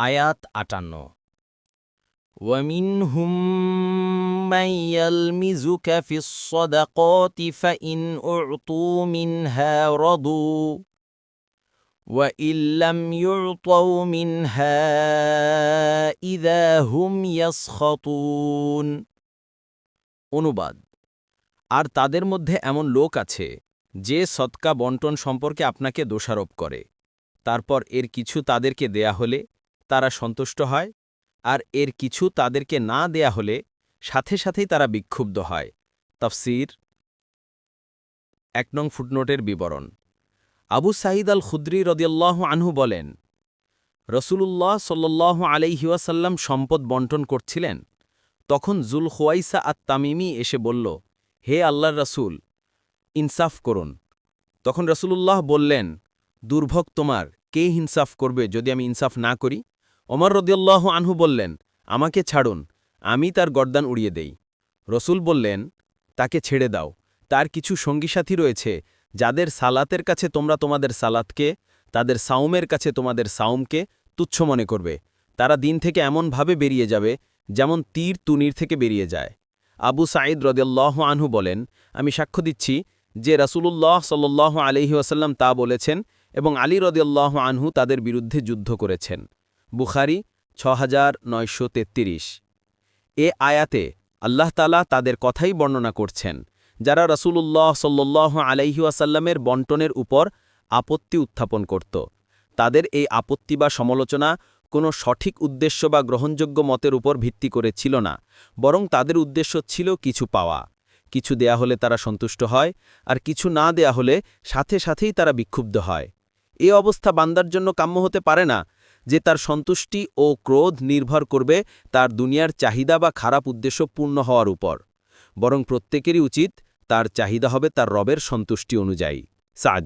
আয়াত আটান্ন ومنهم من يلمزك في الصدقات فإن أعطوا منها رضوا وإن لم يعطوا منها إذا هم يسخطون অনুবাদ আর তাদের মধ্যে এমন লোক আছে যে সৎকা বন্টন সম্পর্কে আপনাকে দোষারোপ করে তারপর এর কিছু তাদেরকে দেয়া হলে তারা সন্তুষ্ট হয় আর এর কিছু তাদেরকে না দেয়া হলে সাথে সাথেই তারা বিক্ষুব্ধ হয়। তফসির এক নং ফুটনোটের বিবরণ। আবু সাঈদ আল খুদ্রি রদিয়াল্লাহ আনহু বলেন, রসুলুল্লাহ সাল্লাহ আলাইহিওয়াসাল্লাম সম্পদ বন্টন করছিলেন। তখন জুল খোয়াইসা আত তামিমি এসে বলল, হে আল্লাহর রসুল, ইনসাফ করুন। তখন রসুলুল্লাহ বললেন, দুর্ভোগ তোমার, কে ইনসাফ করবে যদি আমি ইনসাফ না করি? ওমর রদিয়াল্লাহ আনহু বললেন, আমাকে ছাড়ুন, আমি তার গর্দান উড়িয়ে দেই। রসুল বললেন, তাকে ছেড়ে দাও। তার কিছু সঙ্গী সাথী রয়েছে, যাদের সালাতের কাছে তোমরা তোমাদের সালাতকে, তাদের সাউমের কাছে তোমাদের সাউমকে তুচ্ছ মনে করবে। তারা দিন থেকে এমনভাবে বেরিয়ে যাবে, যেমন তীর তুনির থেকে বেরিয়ে যায়। আবু সাঈদ রদিয়াল্লাহ আনহু বলেন, আমি সাক্ষ্য দিচ্ছি যে রাসূলুল্লাহ সাল্লাহ আলহি ওয়াসাল্লাম তা বলেছেন এবং আলী রদিয়াল্লাহ আনহু তাদের বিরুদ্ধে যুদ্ধ করেছেন। বুখারি ছ এ আয়াতে আল্লাহ তালা তাদের কথাই বর্ণনা করছেন, যারা রসুলুল্লাহ সাল্লাহ আলাইহুয়াসাল্লামের বন্টনের উপর আপত্তি উত্থাপন করত। তাদের এই আপত্তি বা সমালোচনা কোনো সঠিক উদ্দেশ্য বা গ্রহণযোগ্য মতের উপর ভিত্তি করে ছিল না, বরং তাদের উদ্দেশ্য ছিল কিছু পাওয়া। কিছু দেয়া হলে তারা সন্তুষ্ট হয়, আর কিছু না দেয়া হলে সাথে সাথেই তারা বিক্ষুব্ধ হয়। এ অবস্থা বান্দার জন্য কাম্য হতে পারে না যে তার সন্তুষ্টি ও ক্রোধ নির্ভর করবে তার দুনিয়ার চাহিদা বা খারাপ উদ্দেশ্য পূর্ণ হওয়ার উপর। বরং প্রত্যেকেরই উচিত তার চাহিদা হবে তার রবের সন্তুষ্টি অনুযায়ী। সাদ